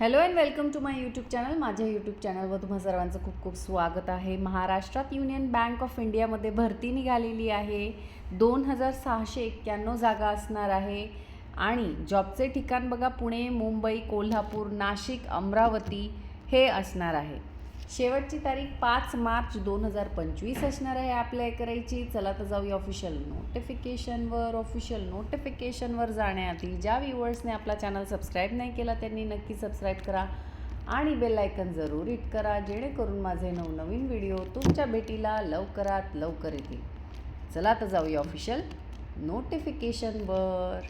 Hello and welcome to my YouTube channel माझ्या YouTube चॅनलवर तुम्हा सर्वांचं खूप खूप स्वागत आहे. महाराष्ट्रात युनियन बँक ऑफ इंडियामध्ये भरती निघालेली आहे. दोन हजार सहाशे एक्क्याण्णव जागा असणार आहे. आणि जॉबचे ठिकाण बघा पुणे मुंबई कोल्हापूर नाशिक अमरावती हे असणार आहे. शेवटची तारीख पाच मार्च दोन हजार पंचवीस असणार आहे. अप्लाय करायची. चला तर जाऊया ऑफिशियल नोटिफिकेशनवर ऑफिशियल नोटिफिकेशनवर जाण्याआधी ज्या व्ह्युअर्सने आपला चॅनल सबस्क्राईब नाही केला त्यांनी नक्की सबस्क्राईब करा आणि बेल आयकन जरूर हिट करा जेणेकरून माझे नवनवीन व्हिडिओ तुमच्या भेटीला लवकरात लवकर येतील. चला तर जाऊया ऑफिशियल नोटिफिकेशनवर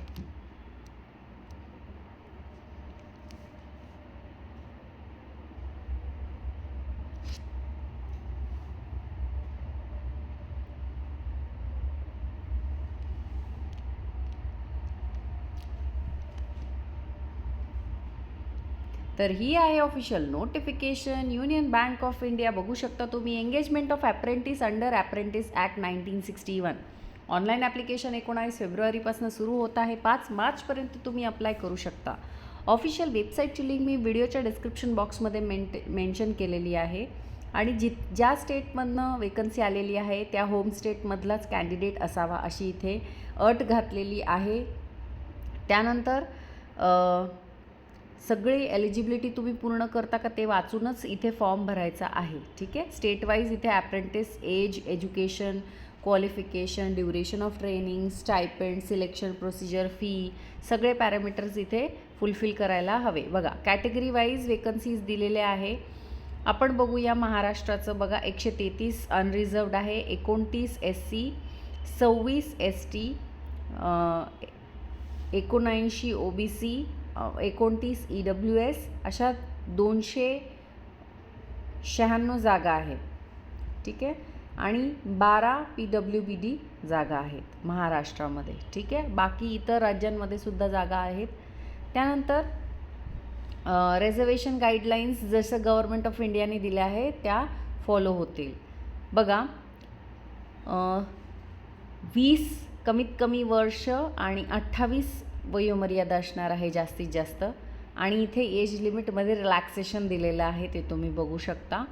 तर ही आहे official notification union bank of India बघू शकता तुम्ही engagement of apprentice under apprentice act nineteen sixty one online application एकोणावीस फेब्रुवारीपासून सुरू होत आहे. पाच मार्चपर्यंत तुम्ही अप्लाय करू शकता. ऑफिशियल वेबसाईटची लिंक मी व्हिडिओच्या डिस्क्रिप्शन बॉक्समध्ये मेंटे मेन्शन केलेली आहे. आणि जि ज्या स्टेटमधनं वेकन्सी आलेली आहे त्या होम स्टेटमधलाच कॅन्डिडेट असावा अशी इथे अट घातलेली आहे. त्यानंतर सगळी एलिजिबिलिटी तुम्ही पूर्ण करता का ते वाचूनच इथे फॉर्म भरायचा आहे. ठीक आहे? स्टेट वाईज इथे apprentice age education qualification duration of training stipend selection procedure fee सगळे पॅरामीटर्स इथे फुलफिल करायला हवे. बघा कॅटेगरी वाईज वेकन्सीज दिलेले आहे. आपण बघूया महाराष्ट्राचं. बघा एकशे तेहतीस अनरिझर्वड आहे एकोणतीस एस सी सव्वीस एस टी एकोणऐंशी ओ बी सी एकोणतीस ई डब्ल्यू एस अशा दोनशे शहाण्णव जागा आहेत. ठीक आहे? आणि बारा पी डब्ल्यू बी डी जागा आहेत महाराष्ट्रामध्ये. ठीक आहे? बाकी इतर राज्यांमध्ये सुद्धा जागा आहेत. त्यानंतर रेझर्वेशन गाईडलाईन्स जसं गव्हर्मेंट ऑफ इंडियाने दिल्या आहेत त्या फॉलो होतील. बघा वीस कमीत कमी वर्ष आणि अठ्ठावीस वयोमर्यादा असणार आहे जास्तीत जास्त. आणि इथे एज लिमिटमध्ये रिलॅक्सेशन दिलेलं आहे ते तुम्ही बघू शकता.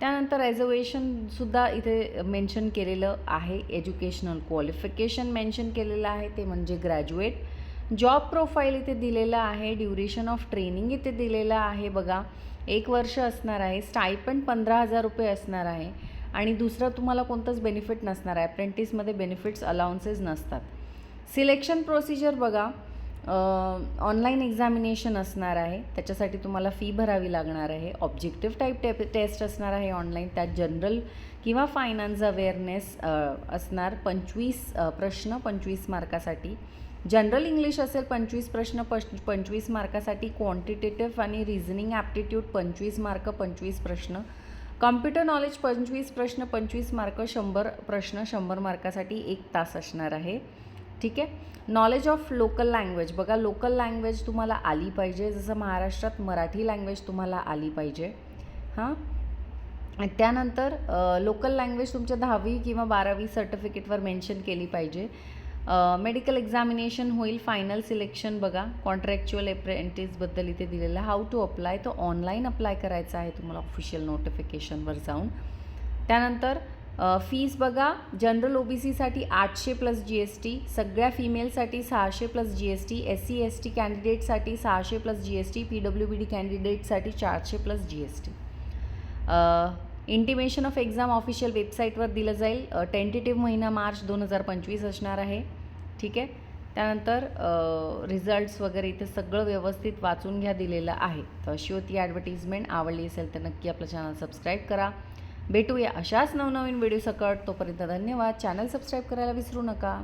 त्यानंतर रेझर्वेशनसुद्धा इथे मेन्शन केलेलं आहे एज्युकेशनल क्वालिफिकेशन मेन्शन केलेलं आहे ते म्हणजे ग्रॅज्युएट जॉब प्रोफाईल इथे दिलेलं आहे ड्युरेशन ऑफ ट्रेनिंग इथे दिलेलं आहे बघा. एक वर्ष असणार आहे स्टायपंड पंधरा हजार रुपये असणार आहे. आणि दुसरं तुम्हाला कोणतंच बेनिफिट नसणार आहे. अप्रेंटिसमध्ये बेनिफिट्स अलाउन्सेस नसतात. सिलेक्शन प्रोसिजर बघा ऑनलाईन एक्झामिनेशन असणार आहे. त्याच्यासाठी तुम्हाला फी भरावी लागणार आहे. ऑब्जेक्टिव्ह टाईप टे टेस्ट असणार आहे ऑनलाईन त्यात जनरल किंवा फायनान्स अवेअरनेस असणार. पंचवीस प्रश्न पंचवीस मार्कासाठी. जनरल इंग्लिश असेल पंचवीस प्रश्न पश पंचवीस मार्कासाठी. क्वांटिटेटिव्ह आणि रिझनिंग ॲप्टिट्यूड पंचवीस मार्क पंचवीस प्रश्न. कॉम्प्युटर नॉलेज पंचवीस प्रश्न पंचवीस मार्क शंभर प्रश्न शंभर मार्कासाठी एक तास असणार आहे. ठीक आहे? नॉलेज ऑफ लोकल लँग्वेज बघा लोकल लँग्वेज तुम्हाला आली पाहिजे. जसं महाराष्ट्रात मराठी लँग्वेज तुम्हाला आली पाहिजे. हां? त्यानंतर लोकल लँग्वेज तुमच्या दहावी किंवा बारावी सर्टिफिकेटवर मेन्शन केली पाहिजे. मेडिकल एक्झामिनेशन होईल. फायनल सिलेक्शन बघा. कॉन्ट्रॅक्च्युअल अप्रेंटिसबद्दल इथे दिलेलं. हाऊ टू अप्लाय तो ऑनलाईन अप्लाय करायचा आहे तुम्हाला ऑफिशियल नोटिफिकेशनवर जाऊन. त्यानंतर फीज बघा जनरल ओ बी सीसाठी आठशे प्लस जी एस टी सगळ्या फिमेलसाठी सहाशे plus G S T S C S T कॅन्डिडेटसाठी सहाशे plus G S T P W B D कॅन्डिडेटसाठी चारशे plus G S T intimation of exam official वेबसाईटवर दिलं जाईल. टेंटेटिव्ह महिना मार्च दोन हजार पंचवीस असणार आहे. ठीक आहे? त्यानंतर रिझल्ट्स वगैरे इथे सगळं व्यवस्थित वाचून घ्या दिलेलं आहे. तर अशी होती ॲडव्हर्टिजमेंट आवडली असेल तर नक्की आपलं चॅनल सबस्क्राईब करा. भेटूया अशाच नवनवीन व्हिडिओ सकट. तोपर्यंत धन्यवाद. चॅनल सबस्क्राईब करायला विसरू नका.